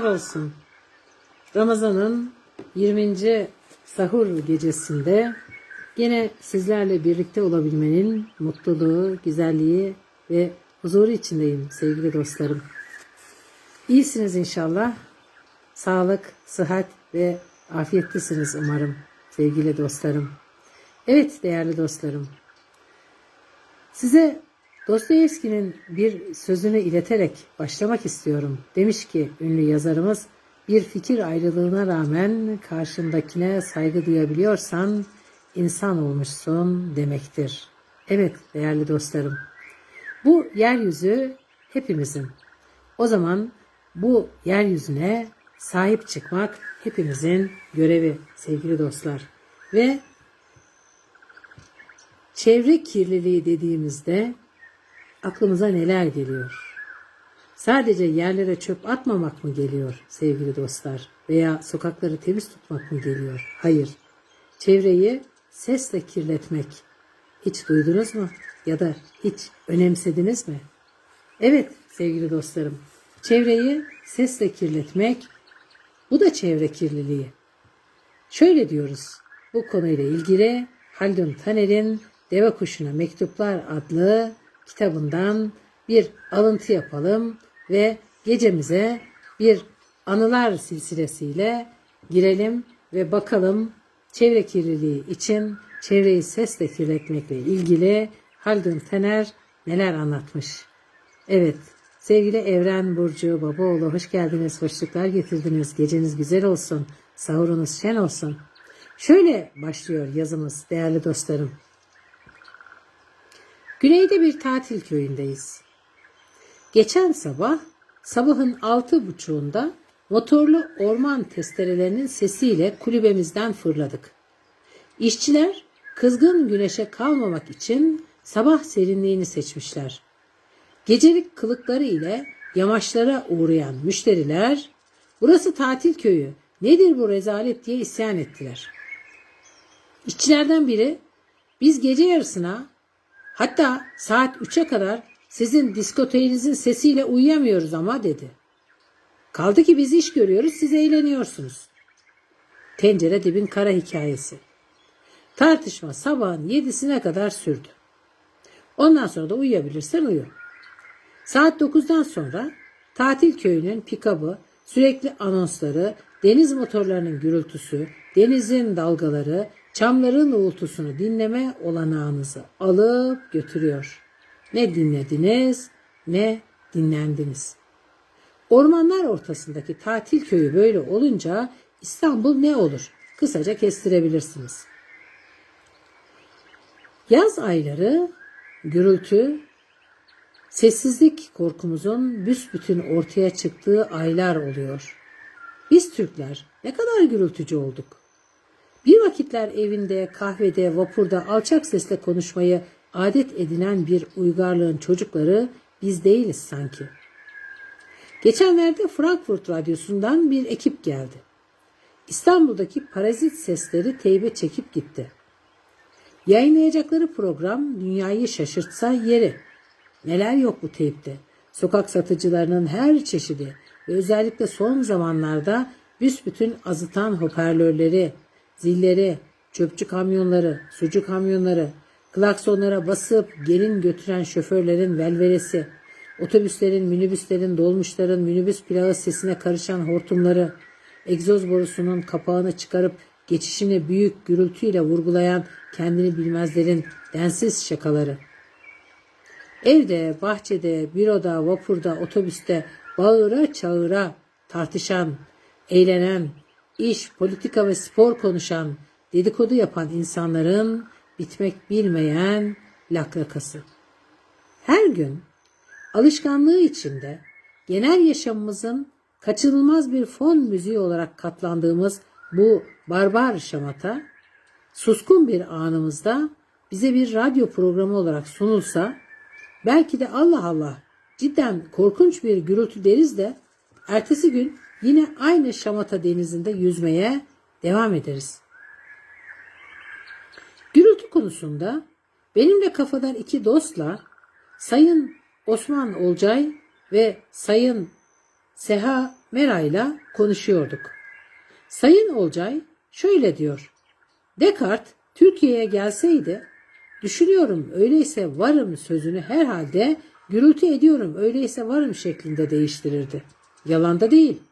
Güzel olsun. Ramazan'ın 20. sahur gecesinde yine sizlerle birlikte olabilmenin mutluluğu, güzelliği ve huzuru içindeyim sevgili dostlarım. İyisiniz inşallah. Sağlık, sıhhat ve afiyetlisiniz umarım sevgili dostlarım. Evet değerli dostlarım. Size Dostoyevski'nin bir sözünü ileterek başlamak istiyorum. Demiş ki ünlü yazarımız bir fikir ayrılığına rağmen karşındakine saygı duyabiliyorsan insan olmuşsun demektir. Evet değerli dostlarım. Bu yeryüzü hepimizin. O zaman bu yeryüzüne sahip çıkmak hepimizin görevi sevgili dostlar. Ve Çevre kirliliği dediğimizde aklımıza neler geliyor? Sadece yerlere çöp atmamak mı geliyor sevgili dostlar? Veya sokakları temiz tutmak mı geliyor? Hayır. Çevreyi sesle kirletmek. Hiç duydunuz mu? Ya da hiç önemsediniz mi? Evet sevgili dostlarım. Çevreyi sesle kirletmek bu da çevre kirliliği. Şöyle diyoruz. Bu konuyla ilgili Haldun Taner'in Deve Kuşuna Mektuplar adlı kitabından bir alıntı yapalım ve gecemize bir anılar silsilesiyle girelim ve bakalım çevre kirliliği için çevreyi sesle kirletmekle ilgili Haldun Taner neler anlatmış. Evet sevgili Evren Burcu Babaoğlu hoş geldiniz, hoşluklar getirdiniz. Geceniz güzel olsun, sahurunuz şen olsun. Şöyle başlıyor yazımız değerli dostlarım. Güneyde bir tatil köyündeyiz. Geçen sabah sabahın altı buçuğunda motorlu orman testerelerinin sesiyle kulübemizden fırladık. İşçiler kızgın güneşe kalmamak için sabah serinliğini seçmişler. Gecelik kılıkları ile yamaçlara uğrayan müşteriler burası tatil köyü nedir bu rezalet diye isyan ettiler. İşçilerden biri biz gece yarısına hatta saat 3'e kadar sizin diskoteğinizin sesiyle uyuyamıyoruz ama dedi. Kaldı ki biz iş görüyoruz siz eğleniyorsunuz. Tencere dibin kara hikayesi. Tartışma sabahın yedisine kadar sürdü. Ondan sonra da uyuyabilirsen uyu. Saat 9'dan sonra tatil köyünün pikabı, sürekli anonsları, deniz motorlarının gürültüsü, denizin dalgaları, çamların uğultusunu dinleme olanağınızı alıp götürüyor. Ne dinlediniz ne dinlendiniz. Ormanlar ortasındaki tatil köyü böyle olunca İstanbul ne olur? Kısaca kestirebilirsiniz. Yaz ayları gürültü, sessizlik korkumuzun büsbütün ortaya çıktığı aylar oluyor. Biz Türkler ne kadar gürültücü olduk. Bir vakitler evinde, kahvede, vapurda alçak sesle konuşmayı adet edinen bir uygarlığın çocukları biz değiliz sanki. Geçenlerde Frankfurt Radyosu'ndan bir ekip geldi. İstanbul'daki parazit sesleri teybe çekip gitti. Yayınlayacakları program dünyayı şaşırtsa yeri. Neler yok bu teypte. Sokak satıcılarının her çeşidi ve özellikle son zamanlarda büsbütün azıtan hoparlörleri, zilleri, çöpçü kamyonları, sucu kamyonları, klaksonlara basıp gelin götüren şoförlerin velveresi, otobüslerin, minibüslerin, dolmuşların minibüs plağı sesine karışan hortumları, egzoz borusunun kapağını çıkarıp geçişini büyük gürültüyle vurgulayan kendini bilmezlerin densiz şakaları. Evde, bahçede, büroda, vapurda, otobüste bağıra çağıra tartışan, eğlenen, iş, politika ve spor konuşan, dedikodu yapan insanların bitmek bilmeyen lakrakası. Her gün alışkanlığı içinde genel yaşamımızın kaçınılmaz bir fon müziği olarak katlandığımız bu barbar şamata suskun bir anımızda bize bir radyo programı olarak sunulsa belki de Allah Allah cidden korkunç bir gürültü deriz de ertesi gün yine aynı şamata denizinde yüzmeye devam ederiz. Gürültü konusunda benimle kafadan iki dostla Sayın Osman Olcay ve Sayın Seha Meray'la konuşuyorduk. Sayın Olcay şöyle diyor. Descartes Türkiye'ye gelseydi düşünüyorum öyleyse varım sözünü herhalde gürültü ediyorum öyleyse varım şeklinde değiştirirdi. Yalan da değil.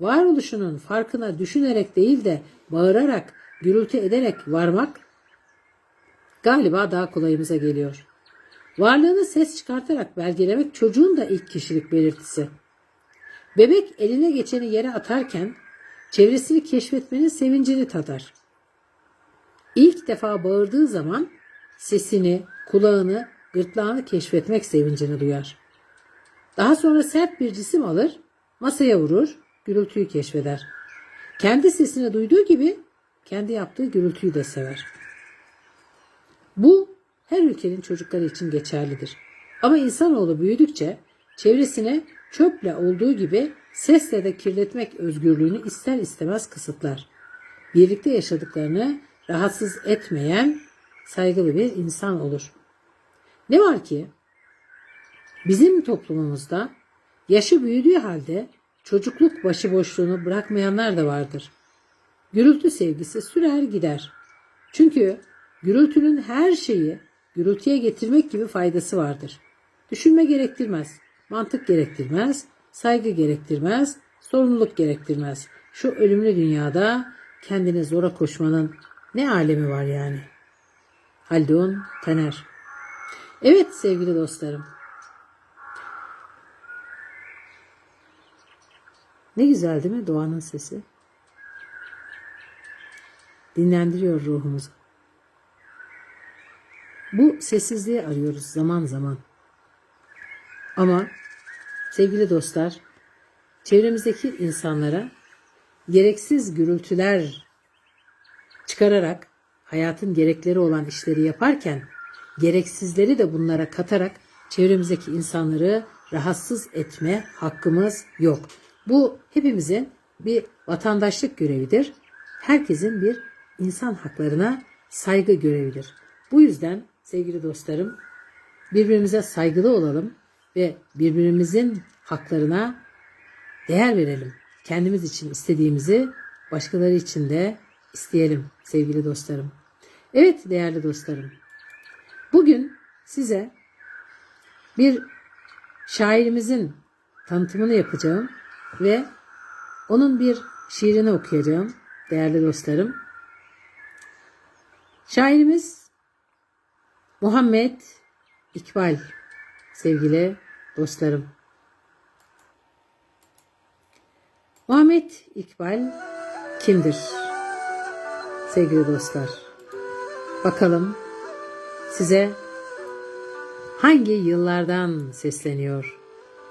Varoluşunun farkına düşünerek değil de bağırarak, gürültü ederek varmak galiba daha kolayımıza geliyor. Varlığını ses çıkartarak belgelemek çocuğun da ilk kişilik belirtisi. Bebek eline geçeni yere atarken çevresini keşfetmenin sevincini tadar. İlk defa bağırdığı zaman sesini, kulağını, gırtlağını keşfetmek sevincini duyar. Daha sonra sert bir cisim alır, masaya vurur, gürültüyü keşfeder. Kendi sesini duyduğu gibi kendi yaptığı gürültüyü de sever. Bu her ülkenin çocukları için geçerlidir. Ama insanoğlu büyüdükçe çevresine çöple olduğu gibi sesle de kirletmek özgürlüğünü ister istemez kısıtlar. Birlikte yaşadıklarını rahatsız etmeyen saygılı bir insan olur. Ne var ki bizim toplumumuzda yaşı büyüdüğü halde çocukluk başıboşluğunu bırakmayanlar da vardır. Gürültü sevgisi sürer gider. Çünkü gürültünün her şeyi gürültüye getirmek gibi faydası vardır. Düşünme gerektirmez, mantık gerektirmez, saygı gerektirmez, sorumluluk gerektirmez. Şu ölümlü dünyada kendine zora koşmanın ne alemi var yani? Haldun Taner Evet sevgili dostlarım. Ne güzel değil mi doğanın sesi? Dinlendiriyor ruhumuzu. Bu sessizliği arıyoruz zaman zaman. Ama sevgili dostlar, çevremizdeki insanlara gereksiz gürültüler çıkararak hayatın gerekleri olan işleri yaparken gereksizleri de bunlara katarak çevremizdeki insanları rahatsız etme hakkımız yok. Bu hepimizin bir vatandaşlık görevidir. Herkesin bir insan haklarına saygı görevidir. Bu yüzden sevgili dostlarım birbirimize saygılı olalım ve birbirimizin haklarına değer verelim. Kendimiz için istediğimizi başkaları için de isteyelim sevgili dostlarım. Evet değerli dostlarım. Bugün size bir şairimizin tanıtımını yapacağım ve onun bir şiirini okuyacağım değerli dostlarım. Şairimiz Muhammed İkbal sevgili dostlarım. Muhammed İkbal kimdir? Sevgili dostlar. Bakalım size hangi yıllardan sesleniyor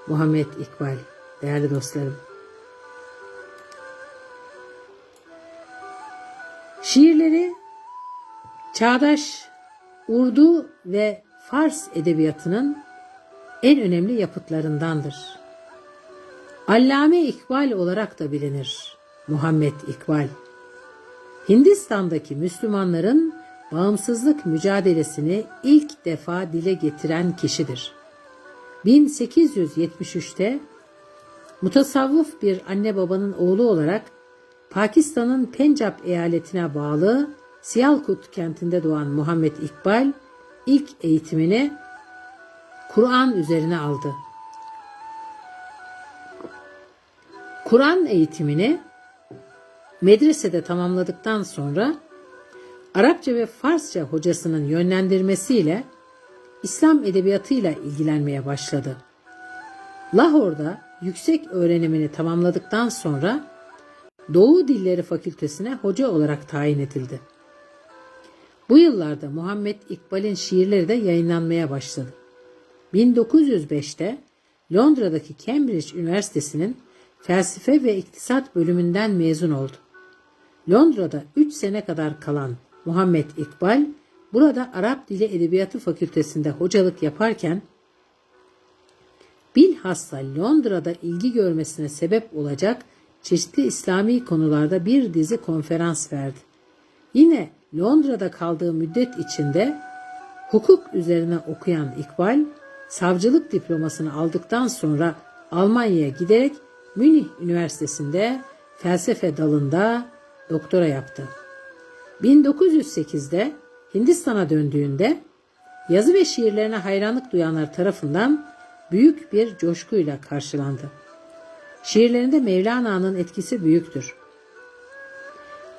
Muhammed İkbal değerli dostlarım. Şiirleri çağdaş Urdu ve Fars edebiyatının en önemli yapıtlarındandır. Allame İkbal olarak da bilinir Muhammed İkbal. Hindistan'daki Müslümanların bağımsızlık mücadelesini ilk defa dile getiren kişidir. 1873'te mutasavvıf bir anne babanın oğlu olarak Pakistan'ın Pencap eyaletine bağlı Siyalkut kentinde doğan Muhammed İkbal ilk eğitimini Kur'an üzerine aldı. Kur'an eğitimini medresede tamamladıktan sonra Arapça ve Farsça hocasının yönlendirmesiyle İslam edebiyatıyla ilgilenmeye başladı. Lahor'da yüksek öğrenimini tamamladıktan sonra Doğu Dilleri Fakültesine hoca olarak tayin edildi. Bu yıllarda Muhammed İkbal'in şiirleri de yayınlanmaya başladı. 1905'te Londra'daki Cambridge Üniversitesi'nin felsefe ve iktisat bölümünden mezun oldu. Londra'da 3 sene kadar kalan Muhammed İkbal, burada Arap Dili Edebiyatı Fakültesinde hocalık yaparken bilhassa Londra'da ilgi görmesine sebep olacak çeşitli İslami konularda bir dizi konferans verdi. Yine Londra'da kaldığı müddet içinde hukuk üzerine okuyan İkbal, savcılık diplomasını aldıktan sonra Almanya'ya giderek Münih Üniversitesi'nde felsefe dalında doktora yaptı. 1908'de Hindistan'a döndüğünde yazı ve şiirlerine hayranlık duyanlar tarafından büyük bir coşkuyla karşılandı. Şiirlerinde Mevlana'nın etkisi büyüktür.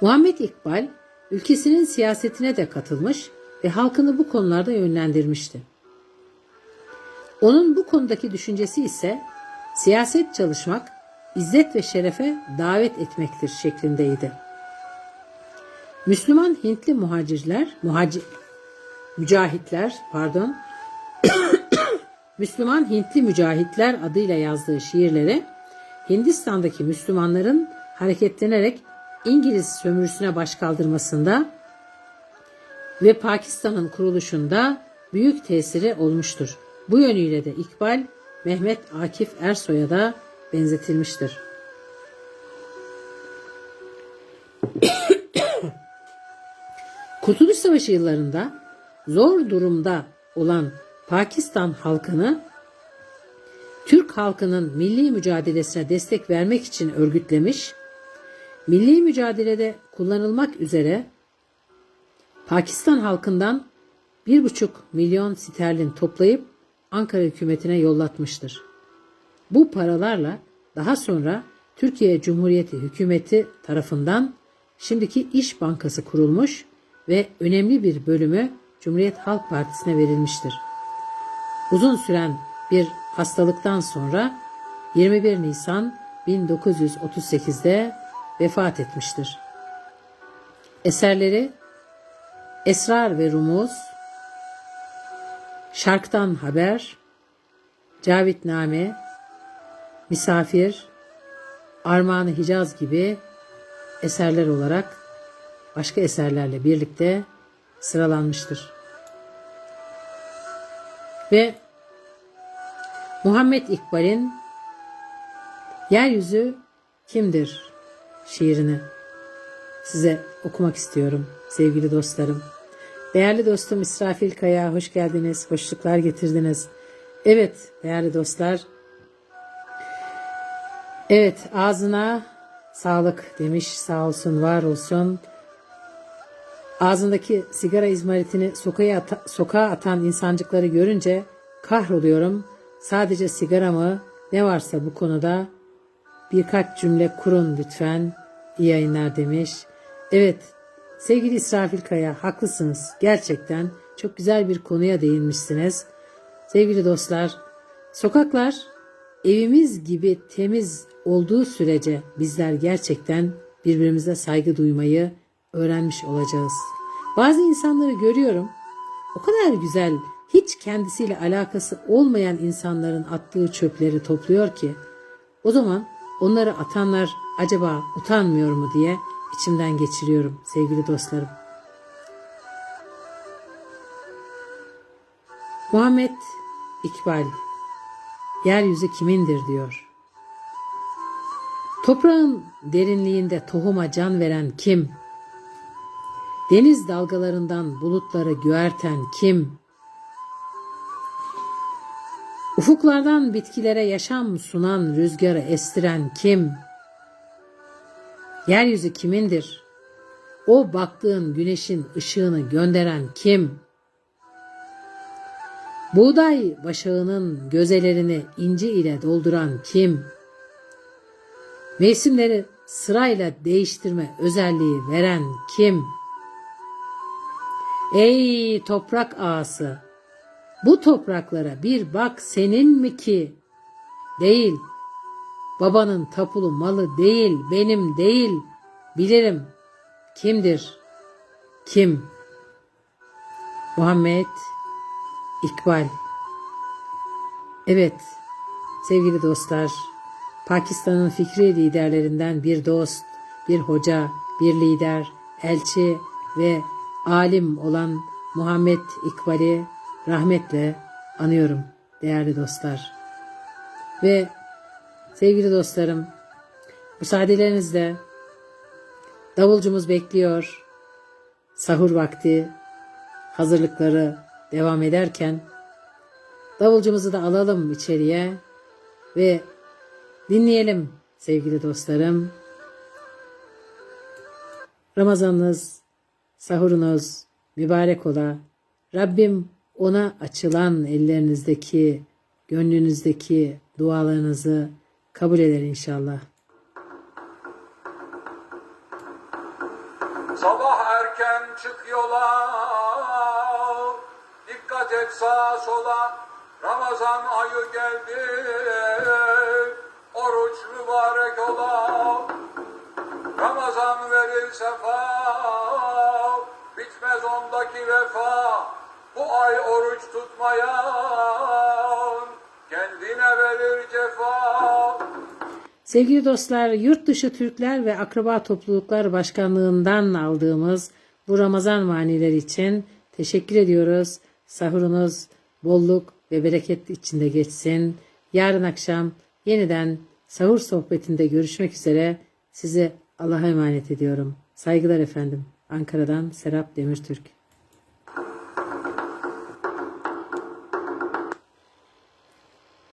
Muhammed İkbal ülkesinin siyasetine de katılmış ve halkını bu konularda yönlendirmişti. Onun bu konudaki düşüncesi ise siyaset çalışmak, izzet ve şerefe davet etmektir şeklindeydi. Müslüman Hintli muhacirler, muhacir, mücahitler, pardon, Müslüman Hintli mücahitler adıyla yazdığı şiirleri Hindistan'daki Müslümanların hareketlenerek İngiliz sömürüsüne baş kaldırmasında ve Pakistan'ın kuruluşunda büyük tesiri olmuştur. Bu yönüyle de İkbal Mehmet Akif Ersoy'a da benzetilmiştir. Kurtuluş Savaşı yıllarında zor durumda olan Pakistan halkını Türk halkının milli mücadelesine destek vermek için örgütlemiş, milli mücadelede kullanılmak üzere Pakistan halkından 1,5 milyon sterlin toplayıp Ankara hükümetine yollatmıştır. Bu paralarla daha sonra Türkiye Cumhuriyeti hükümeti tarafından şimdiki İş Bankası kurulmuş ve önemli bir bölümü Cumhuriyet Halk Partisi'ne verilmiştir. Uzun süren bir hastalıktan sonra 21 Nisan 1938'de vefat etmiştir. Eserleri Esrar ve Rumuz, Şarktan Haber, Cavitname, Misafir, Armağanı Hicaz gibi eserler olarak başka eserlerle birlikte sıralanmıştır. Ve Muhammed İkbal'in Yeryüzü Kimdir şiirini size okumak istiyorum sevgili dostlarım. Değerli dostum İsrafil Kaya hoş geldiniz, hoşluklar getirdiniz. Evet değerli dostlar. Evet ağzına sağlık demiş sağ olsun var olsun. Ağzındaki sigara izmaritini sokağa, ata- sokağa atan insancıkları görünce kahroluyorum. Sadece sigara mı ne varsa bu konuda birkaç cümle kurun lütfen. İyi yayınlar demiş. Evet sevgili İsrafil Kaya haklısınız. Gerçekten çok güzel bir konuya değinmişsiniz. Sevgili dostlar sokaklar evimiz gibi temiz olduğu sürece bizler gerçekten birbirimize saygı duymayı öğrenmiş olacağız. Bazı insanları görüyorum. O kadar güzel, hiç kendisiyle alakası olmayan insanların attığı çöpleri topluyor ki o zaman onları atanlar acaba utanmıyor mu diye içimden geçiriyorum sevgili dostlarım. Muhammed İkbal Yeryüzü kimindir diyor. Toprağın derinliğinde tohuma can veren kim? Deniz dalgalarından bulutları güverten kim? Ufuklardan bitkilere yaşam sunan rüzgarı estiren kim? Yeryüzü kimindir? O baktığın güneşin ışığını gönderen kim? Buğday başağının gözelerini inci ile dolduran kim? Mevsimleri sırayla değiştirme özelliği veren kim? Ey toprak ağası! Bu topraklara bir bak senin mi ki? Değil. Babanın tapulu malı değil, benim değil. Bilirim. Kimdir? Kim? Muhammed İkbal. Evet, sevgili dostlar, Pakistan'ın fikri liderlerinden bir dost, bir hoca, bir lider, elçi ve alim olan Muhammed İkbal'i rahmetle anıyorum değerli dostlar. Ve sevgili dostlarım, müsaadelerinizle davulcumuz bekliyor. Sahur vakti hazırlıkları devam ederken davulcumuzu da alalım içeriye ve dinleyelim sevgili dostlarım. Ramazanınız, sahurunuz mübarek ola. Rabbim ona açılan ellerinizdeki, gönlünüzdeki dualarınızı kabul eder inşallah. Sabah erken çık yola Dikkat et sağa sola Ramazan ayı geldi Oruç mübarek ola Ramazan verir sefa Ondaki vefa Bu ay oruç tutmayan Kendine verir cefa Sevgili dostlar, yurt dışı Türkler ve Akraba Topluluklar Başkanlığından aldığımız bu Ramazan manileri için teşekkür ediyoruz. Sahurunuz bolluk ve bereket içinde geçsin. Yarın akşam yeniden sahur sohbetinde görüşmek üzere. Sizi Allah'a emanet ediyorum. Saygılar efendim. Ankara'dan Serap Demirtürk.